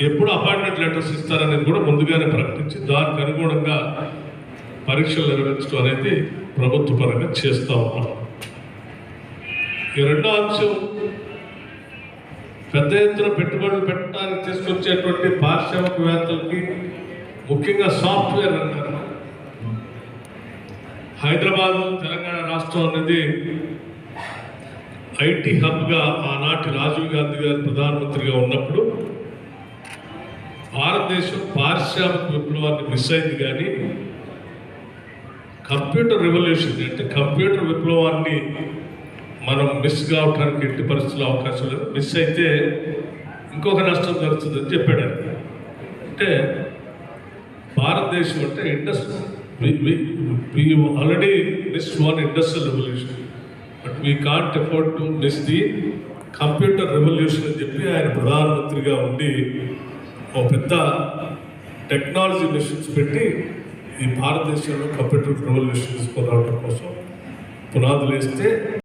ఎప్పుడు appointment letters ఇస్తారనేది కూడా ముందుగానే ప్రకటించి దానికి అనుగుణంగా పరీక్షలు నిర్వహించడం అనేది ప్రభుత్వ పరంగా చేస్తూ ఉన్నాం. ఈ రెండో అంశం పెద్ద ఎత్తున పెట్టుబడులు పెట్టడానికి తీసుకొచ్చేటువంటి పారిశ్రామికవేత్తలకి ముఖ్యంగా సాఫ్ట్వేర్ అన్నారు హైదరాబాద్ తెలంగాణ రాష్ట్రం అనేది ఐటీ హబ్గా ఆనాటి రాజీవ్ గాంధీ గారు ప్రధానమంత్రిగా ఉన్నప్పుడు భారతదేశం పారిశ్రామిక విప్లవాన్ని మిస్ అయింది కానీ కంప్యూటర్ రెవల్యూషన్ అంటే కంప్యూటర్ విప్లవాన్ని మనం మిస్ కావడానికి ఎట్టి పరిస్థితుల్లో అవకాశం లేదు మిస్ అయితే ఇంకొక నష్టం జరుగుతుందని చెప్పాడు ఆయన. అంటే భారతదేశం అంటే industry already miss one industrial revolution but we can't afford to miss the computer revolution అని చెప్పి ఆయన ప్రధానమంత్రిగా ఉండి ఒక పెద్ద టెక్నాలజీ మిషన్స్ పెట్టి ఈ భారతదేశంలో కంప్యూటర్ రెవల్యూషన్ తీసుకురావడం కోసం పునాదులు వేస్తే